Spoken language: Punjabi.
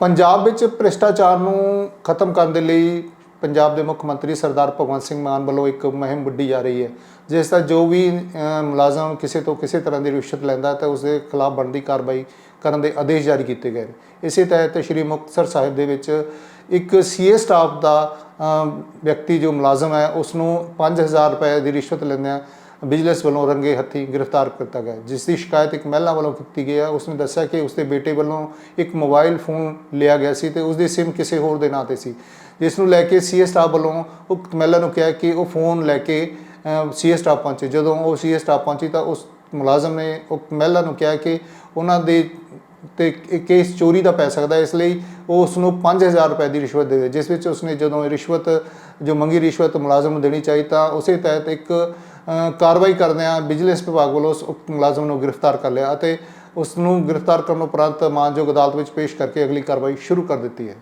ਪੰਜਾਬ ਵਿੱਚ ਭ੍ਰਿਸ਼ਟਾਚਾਰ ਨੂੰ ਖਤਮ ਕਰਨ ਦੇ ਲਈ ਪੰਜਾਬ ਦੇ ਮੁੱਖ ਮੰਤਰੀ ਸਰਦਾਰ ਭਗਵੰਤ ਸਿੰਘ ਮਾਨ ਵੱਲੋਂ ਇੱਕ ਮੁਹਿੰਮ ਵਿੱਢੀ ਜਾ ਰਹੀ ਹੈ, ਜਿਸ ਦਾ ਜੋ ਵੀ ਮੁਲਾਜ਼ਮ ਕਿਸੇ ਤੋਂ ਕਿਸੇ ਤਰ੍ਹਾਂ ਦੀ ਰਿਸ਼ਵਤ ਲੈਂਦਾ ਤਾਂ ਉਸ ਦੇ ਖਿਲਾਫ ਬਣਦੀ ਕਾਰਵਾਈ ਕਰਨ ਦੇ ਆਦੇਸ਼ ਜਾਰੀ ਕੀਤੇ ਗਏ ਨੇ। ਇਸੇ ਤਹਿਤ ਸ਼੍ਰੀ ਮੁਕਤਸਰ ਸਾਹਿਬ ਦੇ ਵਿੱਚ ਇੱਕ ਸੀਏ ਸਟਾਫ ਦਾ ਵਿਅਕਤੀ ਜੋ ਮੁਲਾਜ਼ਮ ਹੈ ਉਸ ਨੂੰ 5000 ਰੁਪਏ ਦੀ ਰਿਸ਼ਵਤ ਲੈਂਦਿਆਂ ਵਿਜੀਲੈਂਸ ਵੱਲੋਂ ਰੰਗੇ ਹੱਥੀ ਗ੍ਰਿਫਤਾਰ ਕੀਤਾ ਗਿਆ। ਜਿਸ ਦੀ ਸ਼ਿਕਾਇਤ ਇੱਕ ਮਹਿਲਾ ਵੱਲੋਂ ਕੀਤੀ ਗਈ ਹੈ। ਉਸਨੇ ਦੱਸਿਆ ਕਿ ਉਸਦੇ ਬੇਟੇ ਵੱਲੋਂ ਇੱਕ ਮੋਬਾਈਲ ਫੋਨ ਲਿਆ ਗਿਆ ਸੀ ਤੇ ਉਸਦੀ ਸਿਮ ਕਿਸੇ ਹੋਰ ਦੇ ਨਾਂ ਤੇ ਸੀ। ਜਿਸ ਨੂੰ ਲੈ ਕੇ ਸੀਏ ਸਟਾਫ ਵੱਲੋਂ ਉਹ ਮਹਿਲਾ ਨੂੰ ਕਿਹਾ ਕਿ ਉਹ ਫੋਨ ਲੈ ਕੇ ਸੀਏ ਸਟਾਫ ਪਹੁੰਚੇ। ਜਦੋਂ ਉਹ ਸੀਏ ਸਟਾਫ ਪਹੁੰਚੀ ਤਾਂ ਉਸ ਮੁਲਾਜ਼ਮ ਨੇ ਉਹ ਮਹਿਲਾ ਨੂੰ ਕਿਹਾ ਕਿ ਉਹਨਾਂ ਦੇ ਤੇ ਕੇਸ ਚੋਰੀ ਦਾ ਪੈ ਸਕਦਾ ਇਸ ਲਈ ਉਹ ਉਸ ਨੂੰ 5000 ਰੁਪਏ ਦੀ ਰਿਸ਼ਵਤ ਦੇ। ਜਿਸ ਵਿੱਚ ਉਸਨੇ ਜਦੋਂ ਰਿਸ਼ਵਤ, ਜੋ ਮੰਗੀ ਰਿਸ਼ਵਤ ਮੁਲਾਜ਼ਮ ਨੂੰ ਦੇਣੀ ਚਾਹੀ ਤਾਂ ਉਸੇ ਤਹਿਤ ਇੱਕ ਕਾਰਵਾਈ ਕਰਦਿਆਂ ਵਿਜੀਲੈਂਸ ਵਿਭਾਗ ਵੱਲੋਂ ਉਸ ਉਕਤ ਮੁਲਾਜ਼ਮ ਨੂੰ ਗ੍ਰਿਫਤਾਰ ਕਰ ਲਿਆ ਅਤੇ ਉਸ ਨੂੰ ਗ੍ਰਿਫਤਾਰ ਕਰਨ ਉਪਰੰਤ ਮਾਨਯੋਗ ਅਦਾਲਤ ਵਿੱਚ ਪੇਸ਼ ਕਰਕੇ ਅਗਲੀ ਕਾਰਵਾਈ ਸ਼ੁਰੂ ਕਰ ਦਿੱਤੀ ਹੈ।